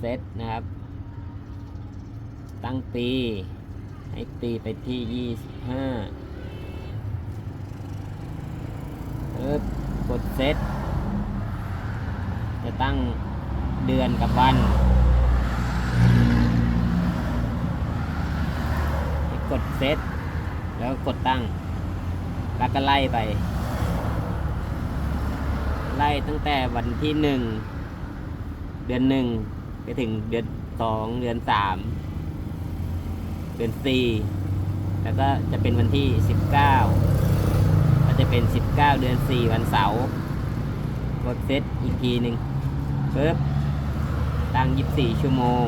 เซตนะครับ ตั้งปีให้ปีไปที่ยี่สิบห้าปึ๊บกดเซต จะตั้งเดือนกับวันกดเซต แล้วก็กดตั้ง แล้วก็ไล่ไป ไล่ตั้งแต่วันที่หนึ่งเดือนหนึ่ง ไปถึงเดือนสองเดือนสามเดือนสี่แล้วก็จะเป็นวันที่สิบเก้าก็จะเป็นสิบเก้าเดือนสี่วันเสาร์กดเซตอีกทีหนึ่งปึ๊บตั้งยี่สี่ชั่วโมง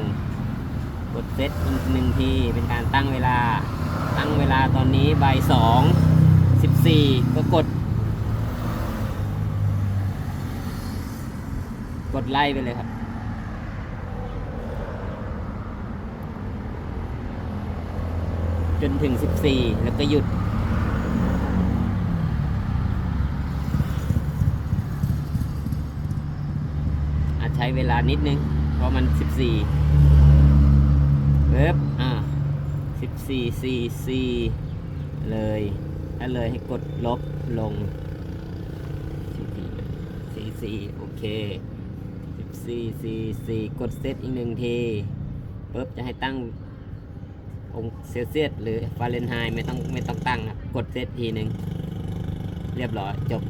กดเซตอีกหนึ่งทีเป็นการตั้งเวลา ตั้งเวลาตอนนี้บ่ายสองสิบสี่ก็กด กดไล่ไปเลยครับ จนถึง 14 แล้วก็หยุด อาจใช้เวลานิดนึง เพราะมัน 14เว็บอะ14 4 4 เลย ถ้าเลยให้กดลบลง4 4 โอเค 14 4 4 กดเซตอีกหนึ่งทีปุ๊บจะให้ตั้ง องเซลเซียสหรือฟาเรนไฮน์ไม่ต้องไม่ต้องตั้งครับกดเซตทีหนึ่งเรียบร้อยจบ